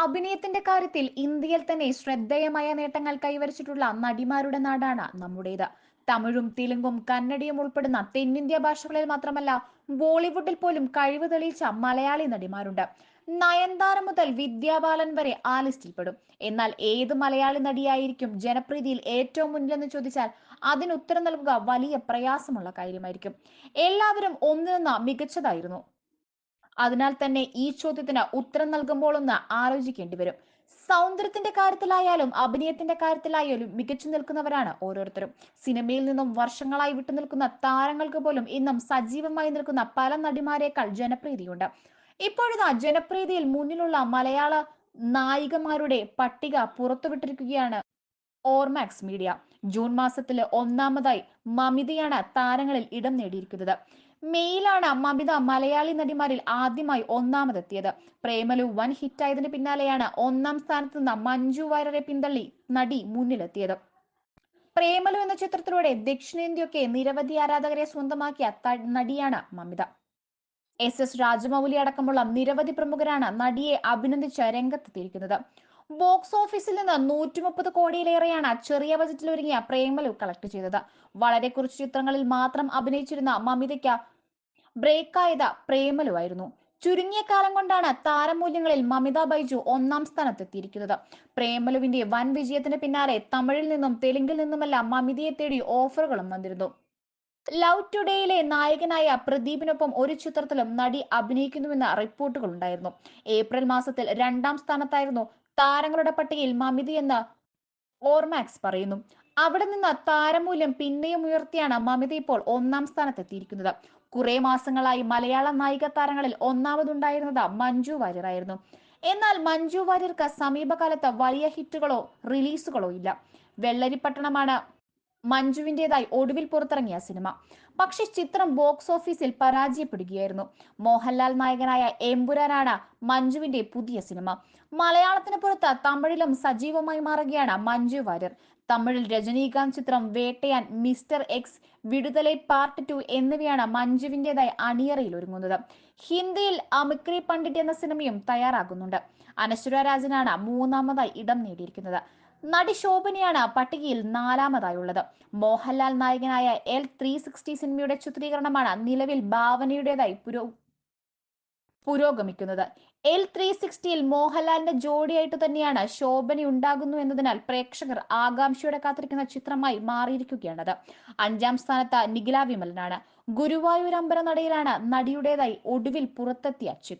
അഭിനയത്തിന്റെ കാര്യത്തിൽ ഇന്ത്യയിൽ തന്നെ ശ്രദ്ധേയമായ നേട്ടങ്ങൾ കൈവരിച്ചിട്ടുള്ള നടിമാരുടെ നാടാണ് നമ്മുടേത്. തമിഴും തെലുങ്കും കന്നഡയും ഉൾപ്പെടുന്ന തെന്നിന്ത്യ ഭാഷകളിൽ മാത്രമല്ല ബോളിവുഡിൽ പോലും കഴിവ് തെളിയിച്ച മലയാളി നടിമാരുണ്ട്. നയൻതാര മുതൽ വിദ്യാബാലൻ വരെ ആ ലിസ്റ്റിൽപ്പെടും എന്നാൽ ഏത് മലയാളി നടിയായിരിക്കും ജനപ്രീതിയിൽ ഏറ്റവും മുന്നിലെന്ന് ചോദിച്ചാൽ അതിന് ഉത്തരം നൽകുക വലിയ പ്രയാസമുള്ള കാര്യമായിരിക്കും. എല്ലാവരും ഒന്നിനൊന്ന് മികച്ചതായിരുന്നു. അതിനാൽ തന്നെ ഈ ചോദ്യത്തിന് ഉത്തരം നൽകുമ്പോൾ ഒന്ന് ആലോചിക്കേണ്ടി വരും. സൗന്ദര്യത്തിന്റെ കാര്യത്തിലായാലും അഭിനയത്തിന്റെ കാര്യത്തിലായാലും മികച്ചു നിൽക്കുന്നവരാണ് ഓരോരുത്തരും. സിനിമയിൽ നിന്നും വർഷങ്ങളായി വിട്ടുനിൽക്കുന്ന താരങ്ങൾക്ക് പോലും ഇന്നും സജീവമായി നിൽക്കുന്ന പല നടിമാരെക്കാൾ ജനപ്രീതിയുണ്ട്. ഇപ്പോഴിതാ ജനപ്രീതിയിൽ മുന്നിലുള്ള മലയാള നായികമാരുടെ പട്ടിക പുറത്തുവിട്ടിരിക്കുകയാണ് ഓർമാക്സ് മീഡിയ. ജൂൺ മാസത്തിൽ ഒന്നാമതായി മമിതയാണ് താരങ്ങളിൽ ഇടം നേടിയിരിക്കുന്നത്. മെയിലാണ് അമ്മാബിത മലയാളി നടിമാരിൽ ആദ്യമായി ഒന്നാമതെത്തിയത്. പ്രേമലു വൻ ഹിറ്റായതിന് പിന്നാലെയാണ് ഒന്നാം സ്ഥാനത്ത് നിന്ന് മഞ്ജു വാര്യരെ പിന്തള്ളി നടി മുന്നിലെത്തിയത്. പ്രേമലു എന്ന ചിത്രത്തിലൂടെ ദക്ഷിണേന്ത്യയൊക്കെ നിരവധി ആരാധകരെ സ്വന്തമാക്കിയ നടിയാണ് മമിത എസ് എസ് രാജമൗലി അടക്കമുള്ള നിരവധി പ്രമുഖരാണ് നടിയെ അഭിനന്ദിച്ച് രംഗത്തെത്തിയിരിക്കുന്നത്. ബോക്സ് ഓഫീസിൽ നിന്ന് നൂറ്റി മുപ്പത് കോടിയിലേറെയാണ് ചെറിയ ബജറ്റിൽ ഒരുങ്ങിയ പ്രേമലു കളക്ട് ചെയ്തത്. വളരെ കുറച്ച് ചിത്രങ്ങളിൽ മാത്രം അഭിനയിച്ചിരുന്ന മമിതയ്ക്ക് ബ്രേക്കായത് പ്രേമലു ആയിരുന്നു. ചുരുങ്ങിയ കാലം കൊണ്ടാണ് താരമൂല്യങ്ങളിൽ മമിത ബൈജു ഒന്നാം സ്ഥാനത്തെത്തിയിരിക്കുന്നത്. പ്രേമലുവിന്റെ വൻ വിജയത്തിന് പിന്നാലെ തമിഴിൽ നിന്നും തെലുങ്കിൽ നിന്നുമെല്ലാം മമിതയെ തേടി ഓഫറുകളും വന്നിരുന്നു. ലവ് ടുഡേയിലെ നായകനായ പ്രദീപിനൊപ്പം ഒരു ചിത്രത്തിലും നടി അഭിനയിക്കുന്നുവെന്ന റിപ്പോർട്ടുകൾ ഉണ്ടായിരുന്നു ഏപ്രിൽ മാസത്തിൽ രണ്ടാം സ്ഥാനത്തായിരുന്നു താരങ്ങളുടെ പട്ടികയിൽ മമിതി എന്ന് ഓർമാക്സ് പറയുന്നു. അവിടെ നിന്ന് താരമൂല്യം പിന്നെയും ഉയർത്തിയാണ് മമിത ഇപ്പോൾ ഒന്നാം സ്ഥാനത്തെത്തിയിരിക്കുന്നത്. കുറെ മാസങ്ങളായി മലയാള നായിക താരങ്ങളിൽ ഒന്നാമതുണ്ടായിരുന്നത് മഞ്ജു വാര്യറായിരുന്നു എന്നാൽ മഞ്ജു വാര്യർക്ക് സമീപകാലത്ത് വലിയ ഹിറ്റുകളോ റിലീസുകളോ ഇല്ല. വെള്ളരിപ്പട്ടണമാണ് മഞ്ജുവിന്റെതായി ഒടുവിൽ പുറത്തിറങ്ങിയ സിനിമ. പക്ഷെ ചിത്രം ബോക്സ് ഓഫീസിൽ പരാജയപ്പെടുകയായിരുന്നു. മോഹൻലാൽ നായകനായ എമ്പുരാനാണ് മഞ്ജുവിന്റെ പുതിയ സിനിമ. മലയാളത്തിന് പുറത്ത് തമിഴിലും സജീവമായി മാറുകയാണ് മഞ്ജു വാര്യർ. തമിഴിൽ രജനീകാന്ത് ചിത്രം Vettaiyan mister X Viduthalai part two എന്നിവയാണ് മഞ്ജുവിന്റെതായി അണിയറയിൽ ഒരുങ്ങുന്നത്. ഹിന്ദിയിൽ അമിക്രി പണ്ഡിറ്റ് എന്ന സിനിമയും തയ്യാറാകുന്നുണ്ട്. അനശ്വര രാജനാണ് മൂന്നാമതായി ഇടം നേടിയിരിക്കുന്നത്. നടി ശോഭനയാണ് പട്ടികയിൽ നാലാമതായുള്ളത്. മോഹൻലാൽ നായകനായ എൽ ത്രീ സിക്സ്റ്റി സിനിമയുടെ ചിത്രീകരണമാണ് നിലവിൽ ഭാവനയുടേതായി പുരോ പുരോഗമിക്കുന്നത്. എൽ ത്രീ സിക്സ്റ്റിയിൽ മോഹൻലാലിന്റെ ജോഡിയായിട്ട് തന്നെയാണ് ശോഭന ഉണ്ടാകുന്നു എന്നതിനാൽ പ്രേക്ഷകർ ആകാംക്ഷയോടെ കാത്തിരിക്കുന്ന ചിത്രമായി മാറിയിരിക്കുകയാണത്. അഞ്ചാം സ്ഥാനത്ത് നിഖില വിമലനാണ്. ഗുരുവായൂർ അമ്പലനടയിലാണ് നടിയുടേതായി ഒടുവിൽ പുറത്തെത്തിയ ചിത്രം.